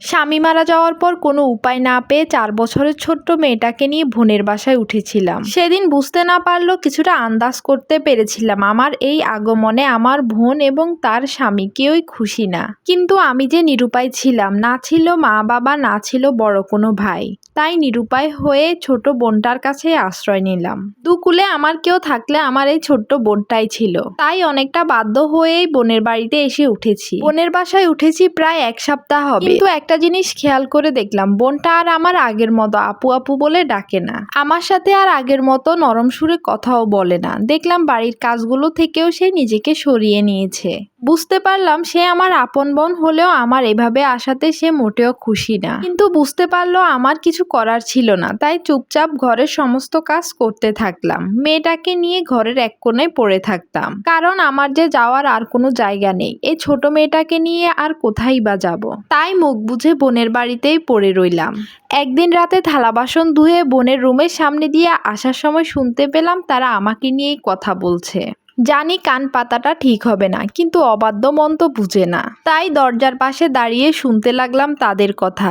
স্বামী মারা যাওয়ার পর কোনো উপায় না পেয়ে চার বছরের ছোট্ট মেয়েটাকে নিয়ে বোনের বাসায় উঠেছিলাম। সেদিন বুঝতে না পারলেও কিছুটা আন্দাজ করতে পেরেছিলাম আমার এই আগমনে আমার বোন এবং তার স্বামী কেউই খুশি না। কিন্তু আমি যে নিরুপায় ছিলাম, না ছিল মা বাবা না ছিল বড় কোনো ভাই। তাই নিরুপায় হয়ে ছোট বোনটার কাছে আশ্রয় নিলাম। দুকুলে আমার কেউ থাকলে আমার এই ছোট্ট বোনটাই ছিল। তাই অনেকটা বাধ্য হয়েই বোনের বাড়িতে এসে উঠেছি। বোনের বাসায় উঠেছি প্রায় এক সপ্তাহ হবে। কিন্তু একটা জিনিস খেয়াল করে দেখলাম, বোনটা আর আমার আগের মতো আপু আপু বলে ডাকে না। আমার সাথে আর আগের মতো নরম সুরে কথাও বলে না। দেখলাম বাড়ির কাজগুলো থেকেও সে নিজেকে সরিয়ে নিয়েছে। বুঝতে পারলাম সে আমার আপন বোন হলেও আমার এভাবে আসাতে সে মোটেও খুশি না। কিন্তু বুঝতে পারল আমার কিছু করার ছিল না, তাই চুপচাপ ঘরের সমস্ত কাজ করতে থাকলাম। মেয়েটাকে নিয়ে ঘরের এক কোণে পড়ে থাকতাম। কারণ আমার যে যাওয়ার আর কোনো জায়গা নেই এই ছোট মেয়েটাকে নিয়ে আর কোথায় বা যাব? তাই মুখ বুঝে বোনের বাড়িতেই পড়ে রইলাম। একদিন রাতে থালা বাসন ধুয়ে বোনের রুমের সামনে দিয়ে আসার সময় শুনতে পেলাম তারা আমাকে নিয়েই কথা বলছে। জানি কান পাতাটা ঠিক হবে না, কিন্তু অবাধ্য মন তো বুঝে না। তাই দরজার পাশে দাঁড়িয়ে শুনতে লাগলাম তাদের কথা।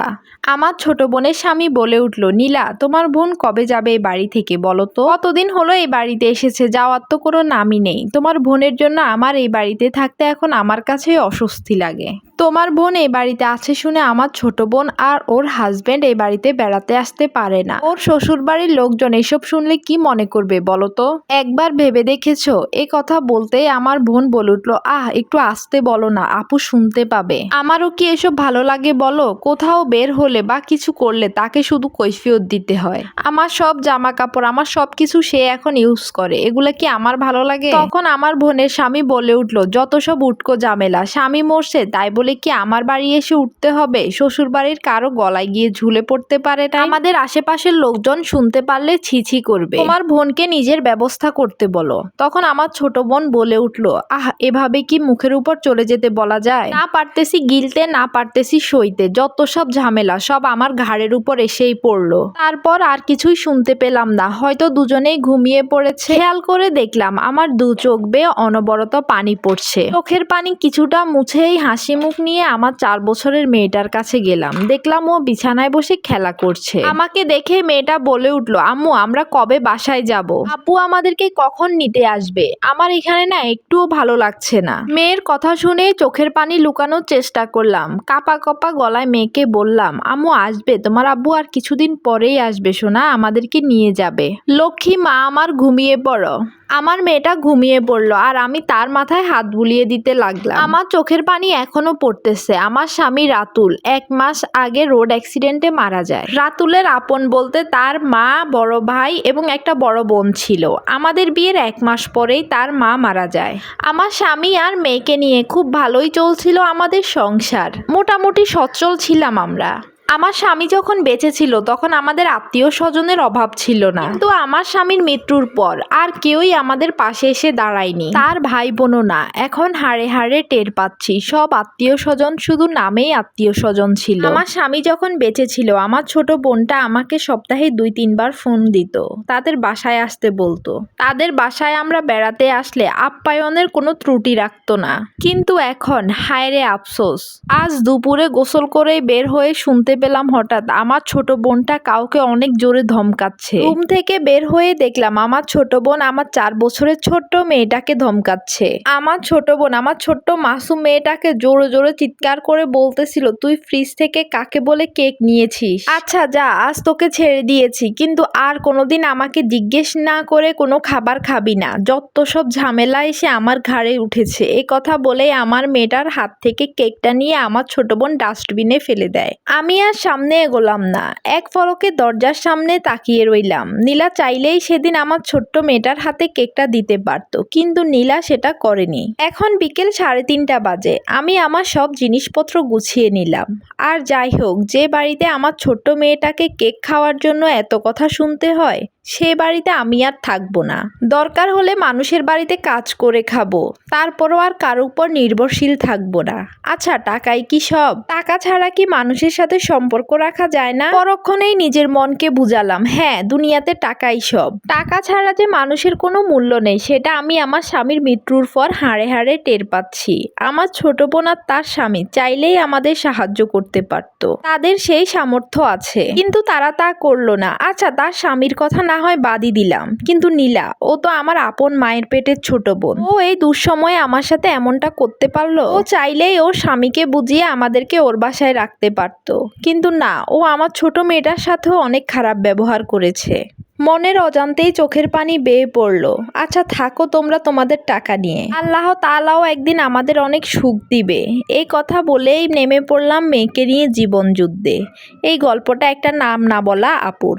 আমার ছোট বোনের স্বামী বলে উঠল, নীলা, তোমার বোন কবে যাবে এই বাড়ি থেকে বলো তো? কতদিন হলো এই বাড়িতে এসেছে, যাওয়ার তো কোনো নামই নেই। তোমার বোনের জন্য আমার এই বাড়িতে থাকতে এখন আমার কাছে অস্বস্তি লাগে। তোমার বোন এই বাড়িতে আছে শুনে আমার ছোট বোন আর ওর হাজবেন্ড এই বাড়িতে বেড়াতে আসতে পারে না। ওর শ্বশুর বাড়ির লোকজন এসব শুনলে কি মনে করবে বলো তো? একবার ভেবে দেখেছ? এ কথা বলতেই আমার বোন বলে উঠল, আহ, একটু আসতে বলো না, আপু শুনতে পাবে। আমারও কি এসব ভালো লাগে বলো? কোথাও বের হলে বা কিছু করলে তাকে শুধু কৈফিয়ত দিতে হয়। আমার সব জামা কাপড় আমার সব কিছু সে এখন ইউজ করে। এগুলো কি আমার ভালো লাগে? তখন আমার বোনের স্বামী বলে উঠল, যত সব উটকো ঝামেলা, স্বামী মরছে, তাই বলে কি আমার বাড়ি এসে উঠতে হবে? শ্বশুর বাড়ির কারও গলায় গিয়ে ঝুলে পড়তে পারে না আমাদের আশেপাশের লোকজন শুনতে পারলে ছিছি করবে। তোমার বোনকে নিজের ব্যবস্থা করতে বলো। তখন আমার ছোট বোন বলে উঠল আহ এভাবে কি মুখের উপর চলে যেতে বলা যায়? না পারতেছি গিলতে না পারতেছি সইতে। যত সব ঝামেলা সব আমার ঘাড়ের উপর এসেই পড়ল। তারপর আর কিছুই শুনতে পেলাম না। হয়তো দুজনেই ঘুমিয়ে পড়েছে। খেয়াল করে দেখলাম আমার দু চোখ বেয়ে অনবরত পানি পড়ছে। চোখের পানি কিছুটা মুছেই হাসি মুখ নিয়ে আমার চার বছরের মেয়েটার কাছে গেলাম। দেখলাম ও বিছানায় বসে খেলা করছে। আমাকে দেখে মেয়েটা বলে উঠল, আম্মু, আমরা কবে বাসায় যাব? আপু আমাদেরকে কখন নিতে আসবে? আমার এখানে না একটুও ভালো লাগছে না। মেয়ের কথা শুনে চোখের পানি লুকানোর চেষ্টা করলাম। কাপা কপা গলায় মেয়েকে বললাম, আম্মু, আসবে। তোমার আব্বু আর কিছুদিন পরেই আসবে, সোনা। আমাদেরকে নিয়ে যাবে। লক্ষ্মী, মা আমার ঘুমিয়ে পড়ো। আমার মেয়েটা ঘুমিয়ে পড়ল আর আমি তার মাথায় হাত বুলিয়ে দিতে লাগলাম। আমার চোখের পানি এখনও পড়তেছে। আমার স্বামী রাতুল। এক মাস আগে রোড অ্যাক্সিডেন্টে মারা যায়। রাতুলের আপন বলতে তার মা, বড় ভাই এবং একটা বড় বোন ছিল। আমাদের বিয়ের এক মাস পরেই তার মা মারা যায়। আমার স্বামী আর মেয়েকে নিয়ে খুব ভালোই চলছিল আমাদের সংসার। মোটামুটি সচ্ছল ছিলাম আমরা। আমার স্বামী যখন বেঁচে ছিল, তখন আমাদের আত্মীয় স্বজনের অভাব ছিল না। কিন্তু আমার স্বামীর মৃত্যুর পর আর কেউই আমাদের পাশে এসে দাঁড়ায়নি। তার ভাই বোনও না। এখন হাড়ে হাড়ে টের পাচ্ছি। সব আত্মীয় স্বজন শুধু নামেই আত্মীয় স্বজন ছিল। আমার স্বামী যখন বেঁচে ছিল, আমার ছোট বোনটা আমাকে সপ্তাহে দুই, তিনবার ফোন দিত। তাদের বাসায় আসতে বলতো। তাদের বাসায় আমরা বেড়াতে আসলে আপ্যায়নের কোনো ত্রুটি রাখতো না। কিন্তু এখন হায়রে আফসোস। আজ দুপুরে গোসল করে বের হয়ে শুনতে পেলাম হঠাৎ। আমার ছোট বোনটা কাউকে অনেক জোরে ধমকাচ্ছে। রুম থেকে বের হয়ে দেখলাম আমার ছোট বোন আমার চার বছরের ছোট্ট মেয়েটাকে ধমকাচ্ছে। আমার ছোট বোন, আমার ছোট্ট মাসুম মেয়েটাকে জোরে জোরে চিৎকার করে বলতেছিল, তুই ফ্রিজ থেকে কাকে বলে কেক নিয়েছিস? আচ্ছা যা, আজ তোকে ছেড়ে দিয়েছি, কিন্তু আর কোনোদিন আমাকে জিজ্ঞেস না করে কোনো খাবার খাবি না। যত সব ঝামেলা এসে আমার ঘাড়ে উঠেছে। এই কথা বলেই আমার মেয়েটার হাত থেকে কেকটা নিয়ে আমার ছোট বোন ডাস্টবিনে ফেলে দেয়। আমি আর সামনে এগোলাম না। এক ফলকে দরজার সামনে তাকিয়ে রইলাম। নীলা চাইলেই সেদিন আমার ছোট্ট মেয়েটার হাতে কেকটা দিতে পারত, কিন্তু নীলা সেটা করেনি। এখন বিকেল সাড়ে তিনটা বাজে। আমি আমার সব জিনিসপত্র গুছিয়ে নিলাম। আর যাই হোক, যে বাড়িতে আমার ছোট্ট মেয়েটাকে কেক খাওয়ার জন্য এত কথা শুনতে হয়? সে বাড়িতে আমি আর থাকব না। দরকার হলে মানুষের বাড়িতে কাজ করে খাব। তারপরও আর কারও উপর নির্ভরশীল থাকব না। আচ্ছা টাকাই কি সব? টাকা ছাড়া কি মানুষের সাথে সম্পর্ক রাখা যায় না? পরক্ষণেই নিজের মনকে বুঝালাম হ্যাঁ দুনিয়াতে টাকাই সব। টাকা ছাড়া যে মানুষের কোনো মূল্য নেই, সেটা আমি আমার স্বামীর মৃত্যুর পর হাড়ে হাড়ে টের পাচ্ছি। আমার ছোট বোন আর তার স্বামী চাইলেই আমাদের সাহায্য করতে পারত। তাদের সেই সামর্থ্য আছে। কিন্তু তারা তা করল না। আচ্ছা তার স্বামীর কথা না হয় বাদই দিলাম, কিন্তু নীলা, ও তো আমার আপন মায়ের পেটের ছোট বোন। ও এই দুঃসময়ে আমার সাথে এমনটা করতে পারল? ও চাইলেই ওর স্বামীকে বুঝিয়ে আমাদেরকে ওর বাসায় রাখতে পারতো। কিন্তু না, ও আমার ছোট মেয়েটার সাথেও অনেক খারাপ ব্যবহার করেছে। মনের অজান্তেই চোখের পানি বেয়ে পড়ল। আচ্ছা থাকো তোমরা তোমাদের টাকা নিয়ে। আল্লাহ তাআলাও একদিন আমাদের অনেক সুখ দিবে। এই কথা বলেই নেমে পড়লাম মেয়েকে নিয়ে জীবন যুদ্ধে। এই গল্পটা একটা নাম না বলা আপুর।